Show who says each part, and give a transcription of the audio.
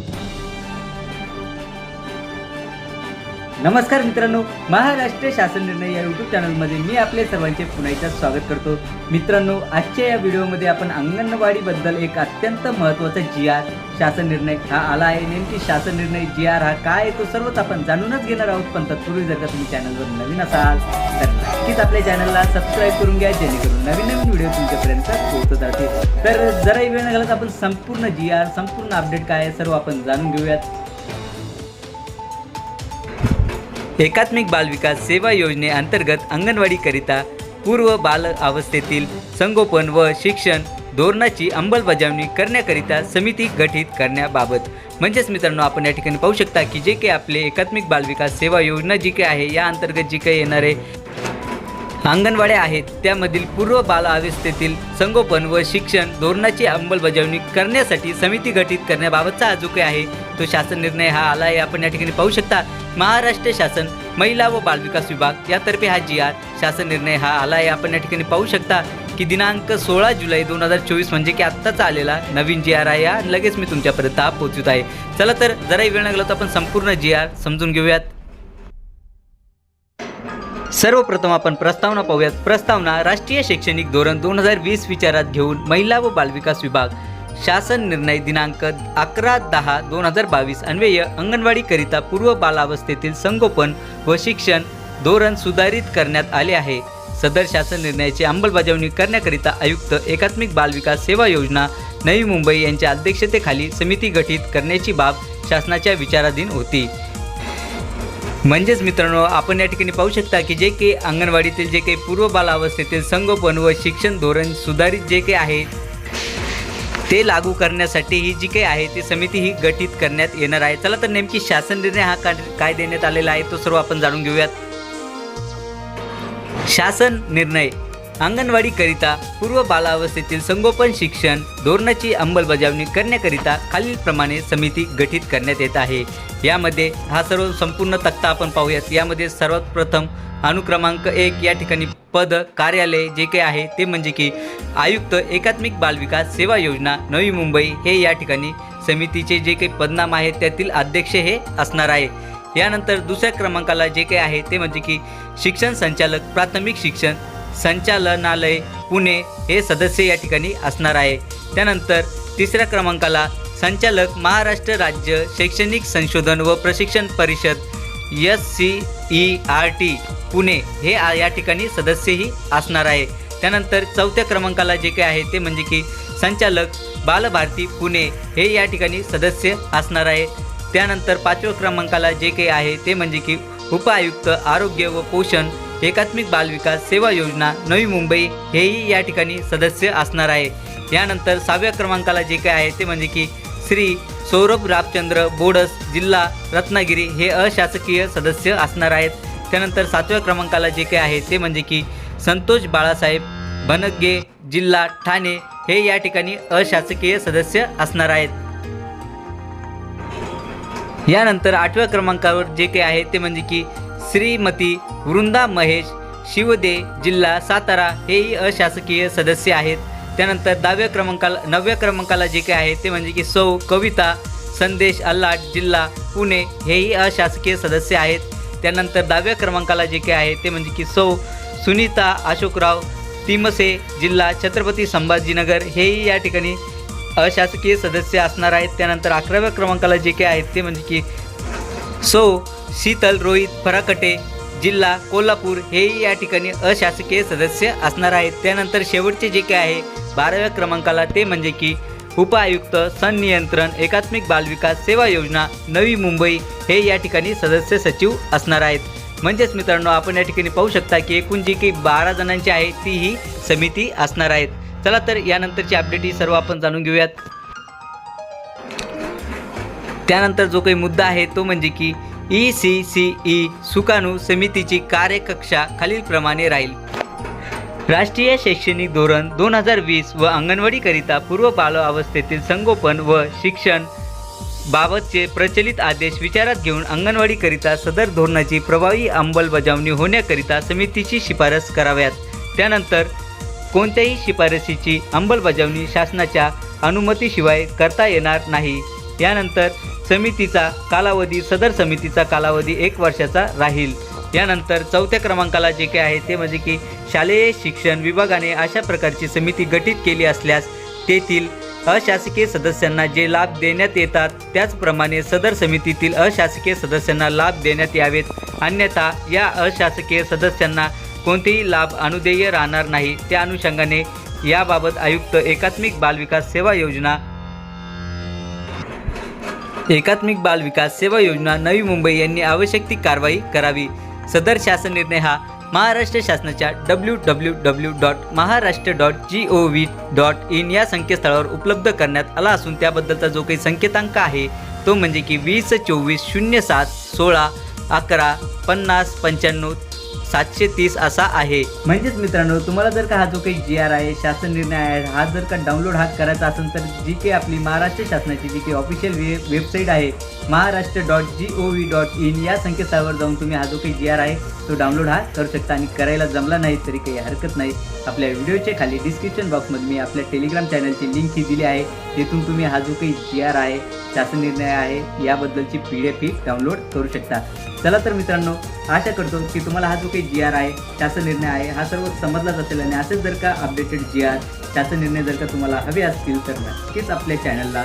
Speaker 1: Thank you. नमस्कार मित्रांनो महाराष्ट्र शासन निर्णय या यूट्यूब चॅनलमध्ये मी आपले सर्वांचे पुन्हा एकदा स्वागत करतो. मित्रांनो आजच्या या व्हिडिओमध्ये आपण अंगणवाडीबद्दल एक अत्यंत महत्त्वाचा जी आर शासन निर्णय हा आला आहे. नेमकी शासन निर्णय जी आर हा काय आहे तो सर्वच आपण जाणूनच घेणार आहोत. पण तत्पूर्वी जर का तुम्ही चॅनलवर नवीन असाल तर नक्कीच आपल्या चॅनलला सबस्क्राईब करून घ्या जेणेकरून नवीन नवीन व्हिडिओ तुमच्यापर्यंत पोहोचत राहतील. तर जराही वेळ न घालत आपण संपूर्ण जी आर संपूर्ण अपडेट काय आहे सर्व आपण जाणून घेऊयात. एकात्मिक बालविकास सेवा योजनेअंतर्गत अंगणवाडीकरिता पूर्व बाल अवस्थेतील संगोपन व शिक्षण धोरणाची अंमलबजावणी करण्याकरिता समिती गठीत करण्याबाबत. म्हणजेच मित्रांनो आपण या ठिकाणी पाहू शकता की जे काही आपले एकात्मिक बालविकास सेवा योजना जी काही आहे या अंतर्गत जी काही येणारे अंगणवाड्या आहेत त्यामधील पूर्व बाल अवस्थेतील संगोपन व शिक्षण धोरणाची अंमलबजावणी करण्यासाठी समिती गठीत करण्याबाबतचा हा जो काही आहे तो शासन निर्णय हा आला आहे आपण या ठिकाणी पाहू शकता महाराष्ट्र शासन महिला व बालविकास विभाग यातर्फे हा जी आर शासन निर्णय हा आला आहे आपण या ठिकाणी पाहू शकता की दिनांक सोळा जुलै दोन हजार चोवीस म्हणजे की आत्ताच आलेला नवीन जी आर आहे हा. लगेच मी तुमच्यापर्यंत हा आहे. चला तर जराही वेळ लागला तर आपण संपूर्ण जी आर समजून घेऊयात. सर्वप्रथम आपण प्रस्तावना पाहूयात. प्रस्तावना राष्ट्रीय शैक्षणिक धोरण दोन हजार वीस विचारात घेऊन महिला व बालविकास विभाग शासन निर्णय दिनांक अकरा दहा दोन हजार बावीस अन्वय अंगणवाडीकरिता पूर्व बालावस्थेतील संगोपन व शिक्षण धोरण सुधारित करण्यात आले आहे. सदर शासन निर्णयाची अंमलबजावणी करण्याकरिता आयुक्त एकात्मिक बालविकास सेवा योजना नवी मुंबई यांच्या अध्यक्षतेखाली समिती गठीत करण्याची बाब शासनाच्या विचाराधीन होती. म्हणजेच मित्रांनो आपण या ठिकाणी पाहू शकता की जे काही अंगणवाडीतील जे काही पूर्व बालावस्थेतील संगोपन व शिक्षण धोरण सुधारित जे काही आहे ते लागू करण्यासाठी ही जी काही आहे ती समिती ही गठीत करण्यात येणार आहे. चला तर नेमकी शासन निर्णय हा काय देण्यात आलेला आहे तो सर्व आपण जाणून घेऊयात. शासन निर्णय. अंगणवाडीकरिता पूर्व बालावस्थेतील संगोपन शिक्षण धोरणाची अंमलबजावणी करण्याकरिता खालीलप्रमाणे समिती गठीत करण्यात येत आहे. यामध्ये हा सर्व संपूर्ण तक्ता आपण पाहूयात. यामध्ये सर्वात प्रथम अनुक्रमांक एक या ठिकाणी पद कार्यालय जे काही आहे ते म्हणजे की आयुक्त एकात्मिक बालविकास सेवा योजना नवी मुंबई हे या ठिकाणी समितीचे जे काही पदनाम आहेत त्यातील अध्यक्ष हे असणार आहे. यानंतर दुसऱ्या क्रमांकाला जे काही आहे ते म्हणजे की शिक्षण संचालक प्राथमिक शिक्षण संचालनालय पुणे हे सदस्य या ठिकाणी असणार आहे. त्यानंतर तिसऱ्या क्रमांकाला संचालक महाराष्ट्र राज्य शैक्षणिक संशोधन व प्रशिक्षण परिषद S C E R T Pune हे या ठिकाणी सदस्यही असणार आहे. त्यानंतर चौथ्या क्रमांकाला जे काही आहे ते म्हणजे की संचालक बालभारती पुणे हे या ठिकाणी सदस्य असणार आहे. त्यानंतर पाचव्या क्रमांकाला जे काही आहे ते म्हणजे की उपआयुक्त आरोग्य व पोषण एकात्मिक बालविकास सेवा योजना नवी मुंबई हेही या ठिकाणी सदस्य असणार आहे. यानंतर सहाव्या क्रमांकाला जे काय आहे ते म्हणजे की श्री सौरभ रामचंद्र बोडस जिल्हा रत्नागिरी हे अशासकीय सदस्य असणार आहेत. त्यानंतर सातव्या क्रमांकाला जे काही आहे ते म्हणजे की संतोष बाळासाहेब बनग्गे जिल्हा ठाणे हे या ठिकाणी अशासकीय सदस्य असणार आहेत. यानंतर आठव्या क्रमांकावर जे काही आहे ते म्हणजे की श्रीमती वृंदा महेश शिवदे जिल्हा सातारा हेही अशासकीय सदस्य आहेत. त्यानंतर दहाव्या क्रमांकाला नवव्या क्रमांकाला जे काही आहे ते म्हणजे की सौ कविता संदेश अल्लाट जिल्हा पुणे हेही अशासकीय सदस्य आहेत. त्यानंतर दहाव्या क्रमांकाला जे काही आहे ते म्हणजे की सौ सुनीता अशोकराव तिमसे जिल्हा छत्रपती संभाजीनगर हेही या ठिकाणी अशासकीय सदस्य असणार आहेत. त्यानंतर अकराव्या क्रमांकाला जे काही आहेत ते म्हणजे की सौ शीतल रोहित फराकटे जिल्हा कोल्हापूर हेही या ठिकाणी अशासकीय सदस्य असणार आहेत. त्यानंतर शेवटचे जे काही आहे बाराव्या क्रमांकाला ते म्हणजे की उपआयुक्त संनियंत्रण एकात्मिक बालविकास सेवा योजना नवी मुंबई हे या ठिकाणी सदस्य सचिव असणार आहेत. म्हणजेच मित्रांनो आपण या ठिकाणी पाहू शकता की एकूण जी काही बारा जणांची आहे ती ही समिती असणार आहेत. चला तर यानंतरची अपडेट ही सर्व आपण जाणून घेऊयात. त्यानंतर जो काही मुद्दा आहे तो म्हणजे की ई सी सी ई सुकाणू समितीची कार्यकक्षा खालीलप्रमाणे राहील. राष्ट्रीय शैक्षणिक धोरण दोन हजार वीस व अंगणवाडीकरिता पूर्व अवस्थेतील संगोपन व शिक्षण बाबतचे प्रचलित आदेश विचारात घेऊन अंगणवाडीकरिता सदर धोरणाची प्रभावी अंमलबजावणी होण्याकरिता समितीची शिफारस कराव्यात. त्यानंतर कोणत्याही शिफारसीची अंमलबजावणी शासनाच्या अनुमतीशिवाय करता येणार नाही. यानंतर समितीचा कालावधी सदर समितीचा कालावधी एक वर्षाचा राहील. यानंतर चौथ्या क्रमांकाला जे काही आहे ते म्हणजे की शालेय शिक्षण विभागाने अशा प्रकारची समिती गठीत केली असल्यास तेथील अशासकीय सदस्यांना जे लाभ देण्यात येतात त्याचप्रमाणे सदर समितीतील अशासकीय सदस्यांना लाभ देण्यात यावेत. अन्यथा या अशासकीय सदस्यांना कोणतेही लाभ अनुदेय राहणार नाही. त्या अनुषंगाने याबाबत आयुक्त एकात्मिक बालविकास सेवा योजना एकात्मिक बाल विकास सेवा योजना नवी मुंबई यांनी आवश्यक ती कारवाई करावी. सदर शासन निर्णय हा महाराष्ट्र शासनाच्या W W W dot Maharashtra dot G O V dot in या संकेतस्थळावर उपलब्ध करण्यात आला असून त्याबद्दलचा जो काही संकेतांक आहे तो म्हणजे की वीस चोवीस शून्य सात सोळा अकरा पन्नास पंच्याण्णव सातशे तीस असा आहे. म्हणजेच मित्रांनो तुम्हाला जर का हा जो काही जी आर आहे शासन निर्णय आहे हा जर का डाउनलोड हा करायचा असेल तर जी काही आपली महाराष्ट्र शासनाची जी काही ऑफिशियल वे वेबसाईट आहे Maharashtra dot G O V dot in या संकेतस्थळावर जाऊन तुम्ही हा जो काही जी आर आहे तो डाउनलोड हा करू शकता आणि करायला जमला नाही तरी काही हरकत नाही. आपल्या व्हिडिओच्या खाली डिस्क्रिप्शन बॉक्समध्ये मी आपल्या टेलिग्राम चॅनलची लिंक ही दिली आहे. तिथून तुम्ही हा जो काही जी आर आहे शासन निर्णय आहे याबद्दलची पी डी एफ ही डाउनलोड करू शकता. चला तर मित्रांनो आशा करतो की तुम्हाला हा जो काही जी आर आहे शासन निर्णय आहे हा सर्व समजलाच असेल आणि असेच जर का अपडेटेड जी आर शासन निर्णय जर का तुम्हाला हवे असतील तर नक्कीच आपल्या चॅनलला